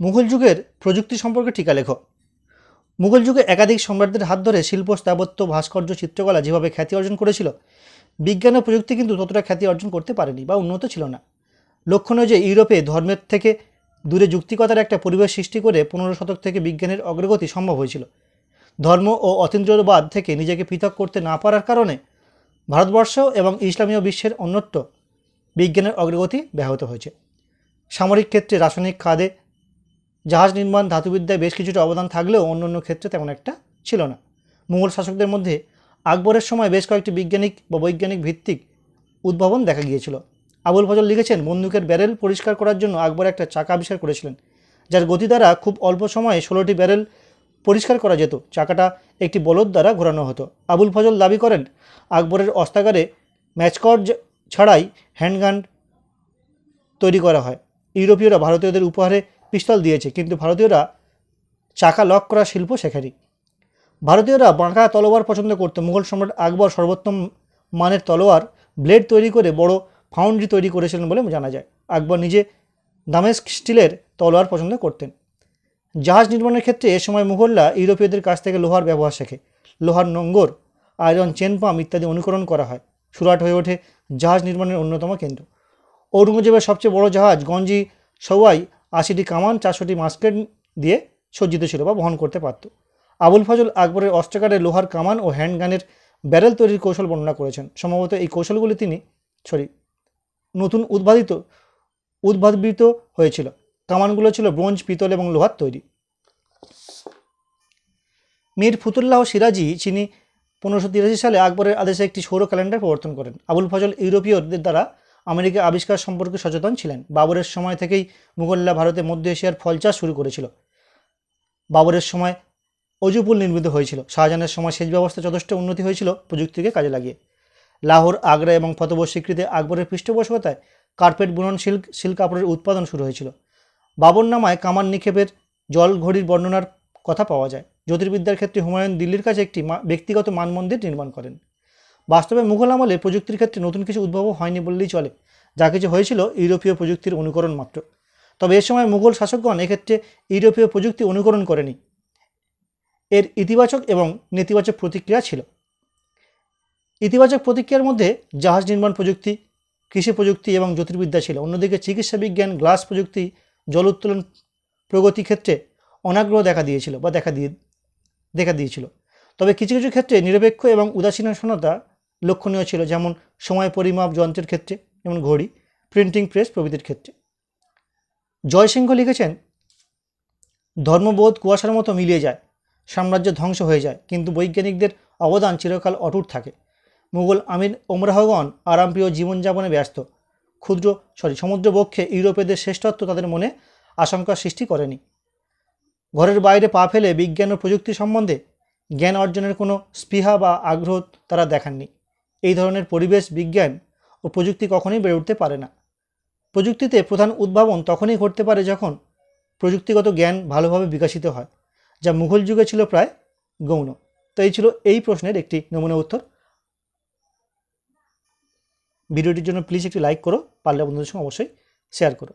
মুঘল যুগের প্রযুক্তি সম্পর্কে টিকা লেখো। মুঘল যুগে একাধিক সম্রাটদের হাত ধরে শিল্প, স্থাপত্য, ভাস্কর্য, চিত্রকলা যেভাবে খ্যাতি অর্জন করেছিল, বিজ্ঞান ও প্রযুক্তি কিন্তু ততটা খ্যাতি অর্জন করতে পারেনি বা উন্নত ছিল না। লক্ষণীয় যে ইউরোপে ধর্মের থেকে দূরে যুক্তিকতার একটা পরিবেশ সৃষ্টি করে পনেরো শতক থেকে বিজ্ঞানের অগ্রগতি সম্ভব হয়েছিল। ধর্ম ও অতীন্দ্রবাদ থেকে নিজেকে পৃথক করতে না পারার কারণে ভারতবর্ষ এবং ইসলামীয় বিশ্বের অন্যত্র বিজ্ঞানের অগ্রগতি ব্যাহত হয়েছে। সামরিক ক্ষেত্রে রাসায়নিক খাদে জাহাজ নির্মাণ ধাতুবিদ্যায় বেশ কিছুটা অবদান থাকলেও অন্য অন্য ক্ষেত্রে তেমন একটা ছিল না। মুঘল শাসকদের মধ্যে আকবরের সময় বেশ কয়েকটি বিজ্ঞানিক বা বৈজ্ঞানিক ভিত্তিক উদ্ভাবন দেখা গিয়েছিল। আবুল ফজল লিখেছেন, বন্দুকের ব্যারেল পরিষ্কার করার জন্য আকবর একটা চাকা আবিষ্কার করেছিলেন, যার গতি দ্বারা খুব অল্প সময়ে ষোলোটি ব্যারেল পরিষ্কার করা যেত। চাকাটা একটি বলদ দ্বারা ঘোরানো হতো। আবুল ফজল দাবি করেন, আকবরের অস্তাগারে ম্যাচকট ছাড়াই হ্যান্ডগান তৈরি করা হয়। ইউরোপীয়রা ভারতীয়দের উপহারে পিস্তল দিয়েছে, কিন্তু ভারতীয়রা চাকা লক করা শিল্প শেখেনি। ভারতীয়রা বাঁকা তলোয়ার পছন্দ করত মুঘল সম্রাট আকবর সর্বোত্তম মানের তলোয়ার, ব্লেড তৈরি করে বড় ফাউন্ড্রি তৈরি করেছিলেন বলে জানা যায়। আকবর নিজে দামেস্ক স্টিলের তলোয়ার পছন্দ করতেন। জাহাজ নির্মাণের ক্ষেত্রে এ সময় মুঘলরা ইউরোপীয়দের কাছ থেকে লোহার ব্যবহার শেখে। লোহার নোঙ্গর, আয়রন, চেন পাম্প ইত্যাদি অনুকরণ করা হয়। সুরাট হয়ে ওঠে জাহাজ নির্মাণের অন্যতম কেন্দ্র। ঔরঙ্গজেবের সবচেয়ে বড় জাহাজ গঞ্জি সওয়াই আশিটি কামান, চারশোটি মাস্কেট দিয়ে সজ্জিত ছিল বা বহন করতে পারত। আবুল ফজল আকবরের অস্ত্রাগারে লোহার কামান ও হ্যান্ডগানের ব্যারেল তৈরির কৌশল বর্ণনা করেছেন। সম্ভবত এই কৌশলগুলি তিনি, সরি, নতুন উদ্ভাবিত উদ্ভাবিত হয়েছিল। কামানগুলো ছিল ব্রোঞ্জ, পিতল এবং লোহার তৈরি। মীর ফুতুল্লাহ সিরাজি, যিনি পনেরোশো তিরাশি সালে আকবরের আদেশে একটি সৌর ক্যালেন্ডার প্রবর্তন করেন। আবুল ফজল ইউরোপীয়দের দ্বারা আমেরিকা আবিষ্কার সম্পর্কে সচেতন ছিলেন। বাবরের সময় থেকেই মুঘলরা ভারতে মধ্য এশিয়ার ফল চাষ শুরু করেছিল। বাবরের সময় অজুপুল নির্মিত হয়েছিল। শাহজাহানের সময় সেচ ব্যবস্থা যথেষ্ট উন্নতি হয়েছিল প্রযুক্তিকে কাজে লাগিয়ে। লাহোর, আগ্রা এবং ফতবর স্বীকৃতি আকবরের পৃষ্ঠপোষকতায় কার্পেট বুনন সিল্ক সিল্ক কাপড়ের উৎপাদন শুরু হয়েছিল। বাবর নামায় কামান নিক্ষেপের জল ঘড়ির বর্ণনার কথা পাওয়া যায়। জ্যোতির্বিদ্যার ক্ষেত্রে হুমায়ুন দিল্লির কাছে একটি ব্যক্তিগত মানমন্দির নির্মাণ করেন। বাস্তবে মুঘল আমলে প্রযুক্তির ক্ষেত্রে নতুন কিছু উদ্ভাবন হয়নি বললেই চলে। যা কিছু হয়েছিল ইউরোপীয় প্রযুক্তির অনুকরণ মাত্র। তবে এ সময় মুঘল শাসকগণ এক্ষেত্রে ইউরোপীয় প্রযুক্তি অনুকরণ করেনি। এর ইতিবাচক এবং নেতিবাচক প্রতিক্রিয়া ছিল। ইতিবাচক প্রতিক্রিয়ার মধ্যে জাহাজ নির্মাণ প্রযুক্তি, কৃষি প্রযুক্তি এবং জ্যোতির্বিদ্যা ছিল। অন্যদিকে চিকিৎসা বিজ্ঞান, গ্লাস প্রযুক্তি, জল উত্তোলন প্রগতি ক্ষেত্রে অনাগ্রহ দেখা দিয়েছিল বা দেখা দিয়ে, দেখা দিয়েছিল। তবে কিছু কিছু ক্ষেত্রে নিরপেক্ষ এবং উদাসীনতা লক্ষণীয় ছিল, যেমন সময় পরিমাপ যন্ত্রের ক্ষেত্রে, যেমন ঘড়ি প্রিন্টিং প্রেস প্রভৃতির ক্ষেত্রে। জয়সিংহ লিখেছেন, ধর্মবোধ কুয়াশার মতো মিলিয়ে যায়, সাম্রাজ্য ধ্বংস হয়ে যায়, কিন্তু বৈজ্ঞানিকদের অবদান চিরকাল অটুট থাকে। মুঘল আমির ওমরাহগণ আরামপ্রিয় জীবনযাপনে ব্যস্ত। ক্ষুদ্র, সরি, সমুদ্রবক্ষে ইউরোপীয়দের শ্রেষ্ঠত্ব তাদের মনে আশঙ্কা সৃষ্টি করেনি। ঘরের বাইরে পা ফেলে বিজ্ঞান ও প্রযুক্তি সম্বন্ধে জ্ঞান অর্জনের কোনো স্পৃহা বা আগ্রহ তারা দেখাননি। এই ধরনের পরিবেশ, বিজ্ঞান ও প্রযুক্তি কখনোই বেড়ে উঠতে পারে না। প্রযুক্তিতে প্রধান উদ্ভাবন তখনই ঘটতে পারে যখন প্রযুক্তিগত জ্ঞান ভালোভাবে বিকশিত হয়, যা মুঘল যুগে ছিল প্রায় গৌণ। তো এই ছিল এই প্রশ্নের একটি নমুনা উত্তর। ভিডিওটির জন্য প্লিজ একটি লাইক করো, পারলে বন্ধুদের সঙ্গে অবশ্যই শেয়ার করো।